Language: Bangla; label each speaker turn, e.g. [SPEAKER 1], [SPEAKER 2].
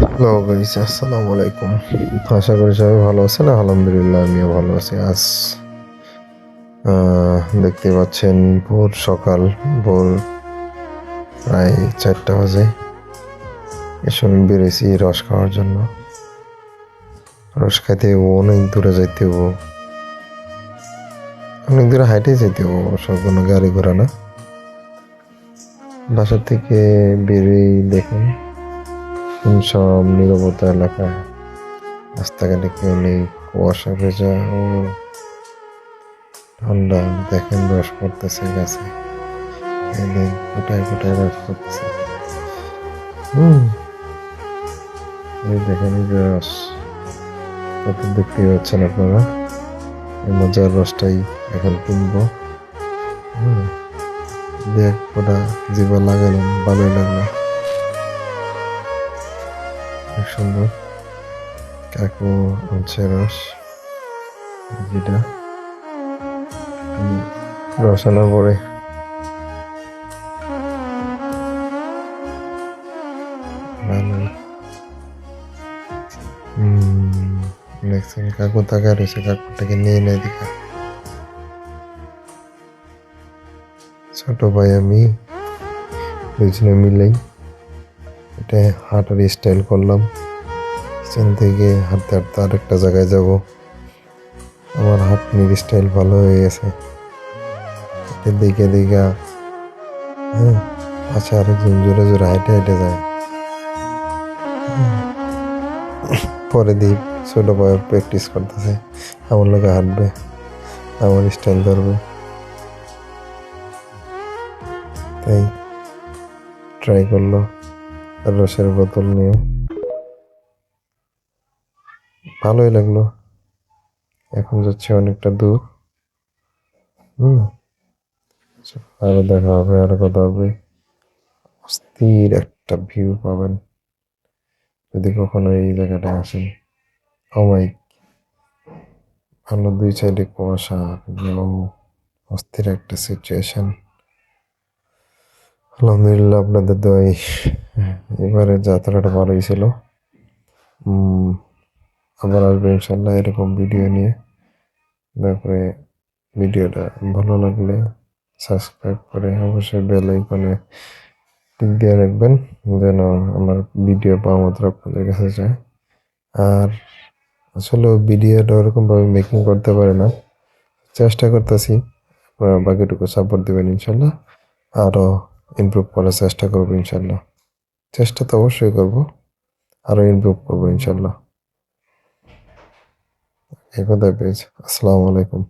[SPEAKER 1] হ্যালো গাইস, আসসালামু আলাইকুম। আশা করি সবাই ভালো আছেন, আলহামদুলিল্লাহ আমিও ভালো আছি। আজ দেখতে পাচ্ছেন ভোর সকাল, ভোর প্রায় চারটা বাজে। এ সময় রস খাওয়ার জন্য। রস খাইতে অনেক দূরে যাইতে হব। অনেক দূরে হাইটে যেতে হব, অবশ্য কোনো গাড়ি ঘোড়া না। বাসা থেকে বেরিয়ে দেখুন। সব নিরবতা এলাকা। রাস্তাঘাটে কেউ নেই, কুয়াশা ভেজা ও ঠান্ডা। দেখেন রস পড়তেছে গাছে। যে কোটায় কোটায় হুম। এই দেখেন রস। কত দেখতে পাচ্ছেন আপনারা? এই মজার রসটাই এখন কিনবো। দেখ ওটা জিবা লাগালাম ভালোই লাগল সুন্দর কাকু আনছে রস, যেটা রস আনার পরে দেখছেন কাকু তাকা রয়েছে, কাকুটাকে নিয়ে নেয় দিকে ছোট ভাই আমি দুজনে মিলেই এটা হাঁটার স্টাইল করলাম। এখান থেকে হাঁটতে হাঁটতে আরেকটা জায়গায় যাব। আমার হাঁটনির স্টাইল ভালো হয়ে গেছে। দিকে দিকে হ্যাঁ পাশে আরেকজন জোরে জোরে হাইটে হাইটে যায়। পরে দিই ছোট ভাই প্র্যাকটিস করতেছে। আমার লোকে হাঁটবে, আমার স্টাইল ধরবে। তাই ট্রাই করল রসের বোতল নিয়ে। ভালোই লাগল। এখন যাচ্ছে অনেকটা দূর। হুম। আরও দেখা হবে, আরও কথা হবে। অস্থির একটা ভিউ পাবেন। যদি কখনো এই জায়গাটায় আসেন। অমাইক ভালো দুই সাইডে কুয়াশা অস্থির একটা সিচুয়েশন আলহামদুলিল্লাহ আপনাদের দোয়াই এবারে যাত্রাটা ভালোই ছিল। আবার আসবে ইনশাল্লাহ এরকম ভিডিও নিয়ে। তারপরে ভিডিওটা ভালো লাগলে সাবস্ক্রাইব করে অবশ্যই বেল আইকনে টিক দিয়ে রাখবেন, যেন আমার ভিডিও পাওয়া মাত্র আপনাদের কাছে যায়। আর আসলে ভিডিওটা ওরকমভাবে মেকিং করতে পারে না। চেষ্টা করতেছি, আপনারা বাকিটুকু সাপোর্ট দেবেন ইনশাল্লাহ আরও ইমপ্রুভ করার চেষ্টা করব ইনশাল্লাহ চেষ্টা তো অবশ্যই করব, আরও ইমপ্রুভ করব ইনশাল্লাহ এই কথা পেয়েছে। আসসালামু আলাইকুম।